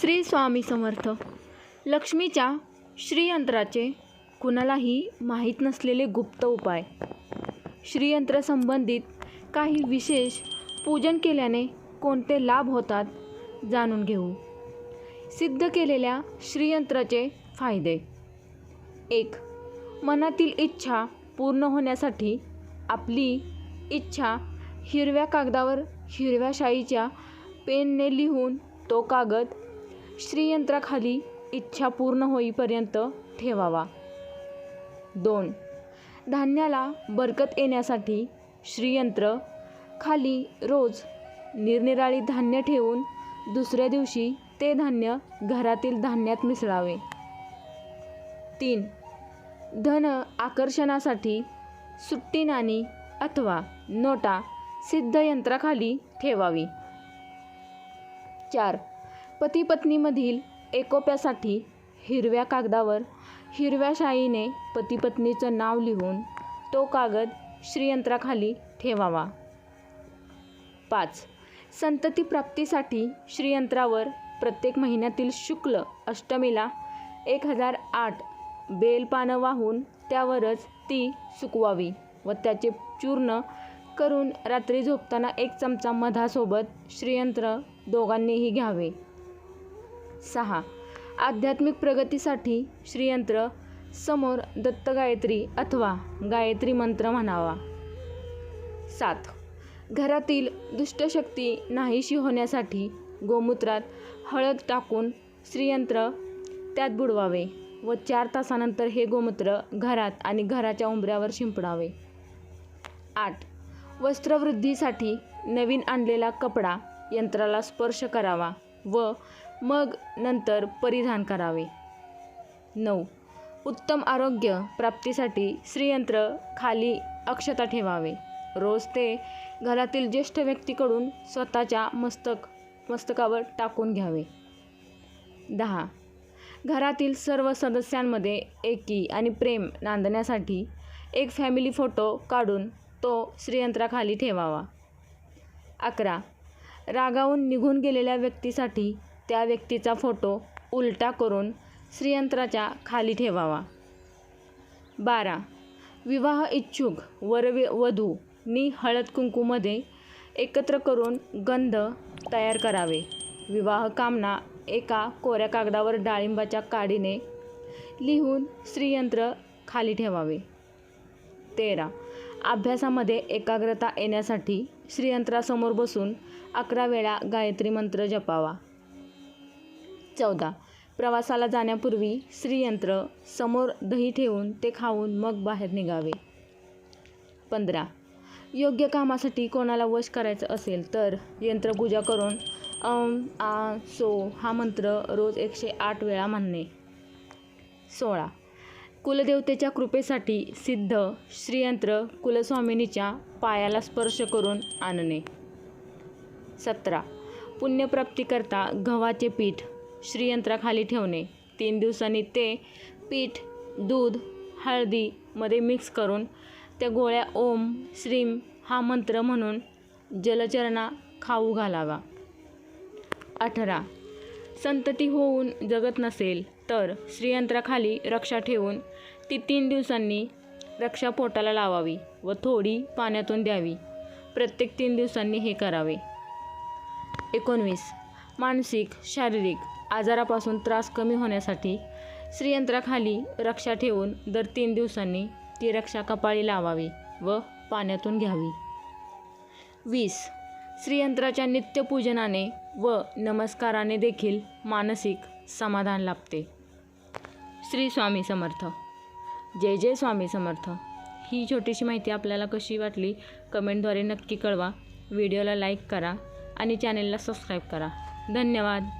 श्री स्वामी समर्थ. लक्ष्मीच्या श्रीयंत्राचे कुणालाही माहीत नसलेले गुप्त उपाय. श्रीयंत्रसंबंधित काही विशेष पूजन केल्याने कोणते लाभ होतात जाणून घेऊ. सिद्ध केलेल्या श्रीयंत्राचे फायदे. एक मनातील इच्छा पूर्ण होण्यासाठी आपली इच्छा हिरव्या कागदावर हिरव्या शाईच्या पेनने लिहून तो कागद श्रीयंत्राखाली इच्छा पूर्ण होईपर्यंत ठेवावा. दोन. धान्याला बरकत येण्यासाठी श्रीयंत्र खाली रोज निरनिराळी धान्य ठेवून दुसऱ्या दिवशी ते धान्य घरातील धान्यात मिसळावे. तीन. धन आकर्षणासाठी सुट्टी नाणी अथवा नोटा सिद्ध यंत्राखाली ठेवावी. चार. पती पत्नीमधील एकोप्यासाठी हिरव्या कागदावर हिरव्या शाईने पती पत्नीचं नाव लिहून तो कागद श्रीयंत्राखाली ठेवावा. पाच. संतती प्राप्तीसाठी श्रीयंत्रावर प्रत्येक महिन्यातील शुक्ल अष्टमीला एक हजार आठ बेलपानं वाहून त्यावरच ती सुकवावी व त्याचे चूर्ण करून रात्री झोपताना एक चमचा मधासोबत श्रीयंत्र दोघांनीही घ्यावे. सहा. आध्यात्मिक प्रगतीसाठी श्रीयंत्र समोर दत्त गायत्री अथवा गायत्री मंत्र म्हणावा. सात. घरातील दुष्टशक्ती नाहीशी होण्यासाठी गोमूत्रात हळद टाकून श्रीयंत्र त्यात बुडवावे व चार तासानंतर हे गोमूत्र घरात आणि घराच्या उंबऱ्यावर शिंपडावे. आठ. वस्त्रवृद्धीसाठी नवीन आणलेला कपडा यंत्राला स्पर्श करावा व मग नंतर परिधान करावे. नऊ. उत्तम आरोग्य प्राप्तीसाठी श्रीयंत्र खाली अक्षता ठेवावे. रोज ते घरातील ज्येष्ठ व्यक्तीकडून स्वतःच्या मस्तक मस्तकावर टाकून घ्यावे. दहा. घरातील सर्व सदस्यांमध्ये एकी आणि प्रेम नांदण्यासाठी एक फॅमिली फोटो काढून तो श्रीयंत्राखाली ठेवावा. अकरा. रागावून निघून गेलेल्या व्यक्तीसाठी त्या व्यक्तीचा फोटो उलटा करून श्रीयंत्राच्या खाली ठेवावा. बारा. विवाह इच्छुक वरवे वधूंनी हळद कुंकूमध्ये एकत्र करून गंध तयार करावे. विवाह कामना एका कोऱ्या कागदावर डाळिंबाच्या काडीने लिहून श्रीयंत्र खाली ठेवावे. तेरा. अभ्यासामध्ये एकाग्रता येण्यासाठी श्रीयंत्रासमोर बसून अकरा वेळा गायत्री मंत्र जपावा. चौदा. प्रवासाला जाण्यापूर्वी श्रीयंत्र समोर दही ठेवून ते खाऊन मग बाहेर निघावे. पंधरा. योग्य कामासाठी कोणाला वश करायचं असेल तर यंत्रपूजा करून अम आ सो हा मंत्र रोज एकशे आठ वेळा म्हणणे. सोळा. कुलदेवतेच्या कृपेसाठी सिद्ध श्रीयंत्र कुलस्वामिनीच्या पायाला स्पर्श करून आणणे. सतरा. पुण्यप्राप्तीकरता गव्हाचे पीठ श्रीयंत्राखाली ठेवणे. तीन दिवसांनी ते पीठ दूध हळदीमध्ये मिक्स करून त्या गोळ्या ओम श्रीम हा मंत्र म्हणून जलचरणा खाऊ घालावा. अठरा. संतती होऊन जगत नसेल तर श्रीयंत्राखाली रक्षा ठेवून ती तीन दिवसांनी रक्षा पोटाला लावावी व थोडी पाण्यातून द्यावी. प्रत्येक तीन दिवसांनी हे करावे. एकोणवीस. मानसिक शारीरिक आजारापासून त्रास कमी होण्यासाठी श्रीयंत्राखाली रक्षा ठेवून दर तीन दिवसांनी ती रक्षा कपाळी लावावी व पाण्यातून घ्यावी. वीस. श्रीयंत्राच्या नित्यपूजनाने व नमस्काराने देखील मानसिक समाधान लाभते. श्री स्वामी समर्थ. जय जय स्वामी समर्थ. ही छोटीशी माहिती आपल्याला कशी वाटली कमेंटद्वारे नक्की कळवा. व्हिडिओला लाईक करा आणि चॅनेलला सबस्क्राईब करा. धन्यवाद.